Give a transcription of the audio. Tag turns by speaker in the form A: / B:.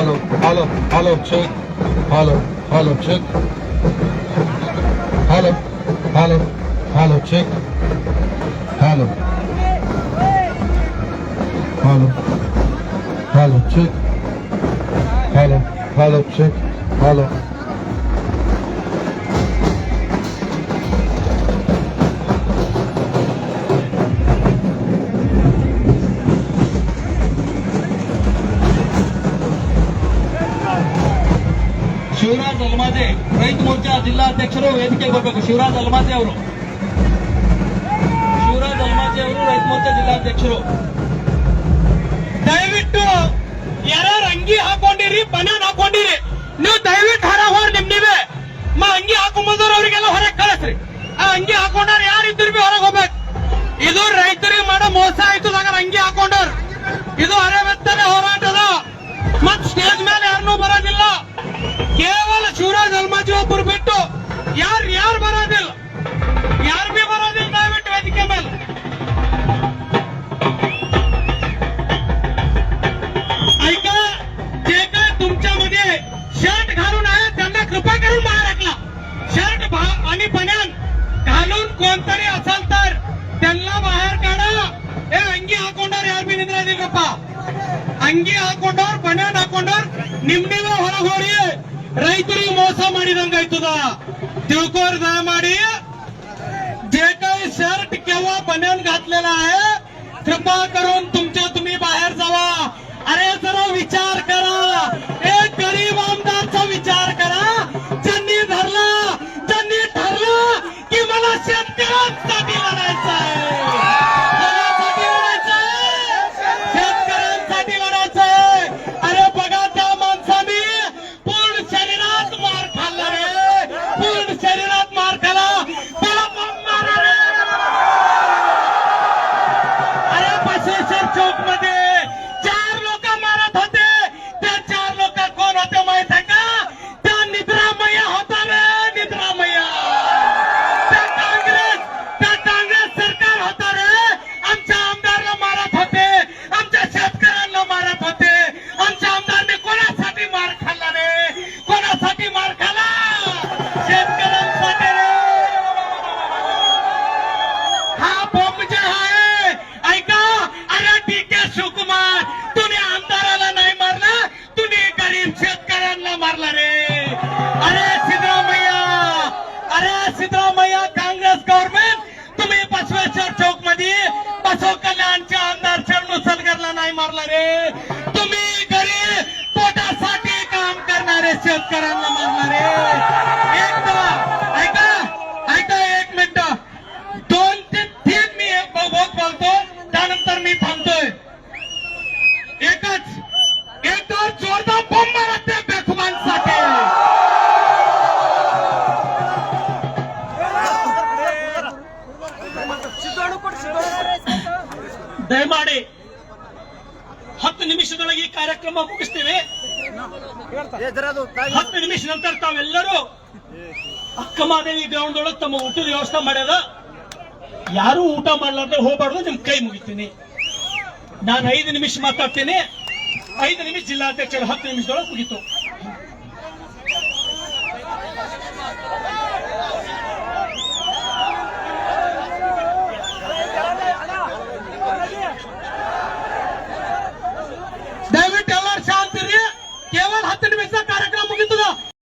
A: Halo, halo, halo çık. Halo, halo çık. Halo, halo, halo çık. Halo. Halo. Halo çık. Halo, halo çık.
B: Halo. halo, çık. halo. ಜಿಲ್ಲಾಧ್ಯಕ್ಷರು ವೇದಿಕೆಗೆ ಬರಬೇಕು ಶಿವರಾಜ್ ಅಲ್ಮಾಜಿ ಅವರು. ಶಿವರಾಜ್ ಅಲ್ಮಾಜಿ ಅವರು ರೈತ ಮೋರ್ಚಾ ಜಿಲ್ಲಾಧ್ಯಕ್ಷರು.
C: ದಯವಿಟ್ಟು ಯಾರ್ಯಾರು ಅಂಗಿ ಹಾಕೊಂಡಿರಿ, ಬನಾನ್ ಹಾಕೊಂಡಿರಿ. ನೀವು ದಯವಿಟ್ಟು ಹೊರ ಹೊರ ನಿಮ್ ನೀವೇ. ಮಾ, ಅಂಗಿ ಹಾಕೊಂಬೋದವ್ರು ಅವರಿಗೆಲ್ಲ ಹೊರಗೆ ಕಳಿಸ್ರಿ. ಆ ಅಂಗಿ ಹಾಕೊಂಡವ್ರು ಬಿ ಹೊರಗೆ ಹೋಗ್ಬೇಕು. ಇದು ರೈತರಿಗೆ ಮಾಡೋ ಮೋಸ ಆಯ್ತು ಅಂಗಿ ಹಾಕೊಂಡವ್ರು. ಯಾರು ಯಾರು ಬರೋದಿಲ್ಲ ಯಾರು ಬಿ ಬರೋದಿಲ್ಲ ದಯವಿಟ್ಟು ವೇದಿಕೆ ಮೇಲೆ ऐका जे काय तुमच्यामध्ये शर्ट घालून आहे त्यांना कृपा करून बाहेर हाकला शर्ट भा- आणि बन्यान घालून कोणतरी असाल तर त्यांना बाहेर काढा हे अंगी ಹಾಕೊಂಡವ್ರು ಯಾರು ಬಿ ನಿಂದ್ರದಿಲ್ಲಪ್ಪ ಅಂಗಿ ಹಾಕೊಂಡವ್ರು ಬನ್ಯಾನ್ ಹಾಕೊಂಡವ್ರು ನಿಮ್ ನೀವೇ ಹೊರಗೆ ಹೋರಿ ರೈತರಿಗೆ ಮೋಸ ಮಾಡಿದಂಗಾಯ್ತದ दिवकोर जामाडी जे काही शर्ट केव्हा बनवून घातलेला आहे कृपा करून तुमच्या तुम्ही बाहेर जावा. अरे जरा विचार करा. एक गरीब आमदारचा विचार करा. ज्यांनी धरला ज्यांनी ठरलं की मला शेतकऱ्यांसाठी लढायचं आहे. करणारे तुम्ही घरी पोटासाठी काम करणारे शेतकऱ्यांना मानणारे. ऐका एक मिनिट. दोन मी एकच एकदा जोरदार बॉम्ब मारा ಕಾರ್ಯಕ್ರಮ ಮುಗಿಸ್ತೇವೆ. ಹತ್ತು ನಿಮಿಷ ನಂತರ ತಾವೆಲ್ಲರೂ ಅಕ್ಕಮಾದೇವಿ ಗ್ರೌಂಡ್ ಒಳಗೆ ತಮ್ಮ ಊಟದ ವ್ಯವಸ್ಥೆ ಮಾಡ್ಯಾರ. ಯಾರು ಊಟ ಮಾಡ್ಲಾರ್ದೆ ಹೋಗ್ಬಾರ್ದು ನಿಮ್ ಕೈ ಮುಗಿತೀನಿ. ನಾನು ಐದು ನಿಮಿಷ ಮಾತಾಡ್ತೀನಿ. ಐದು ನಿಮಿಷ ಜಿಲ್ಲಾಧ್ಯಕ್ಷರು ಹತ್ತು ನಿಮಿಷದೊಳಗೆ ಮುಗಿತು.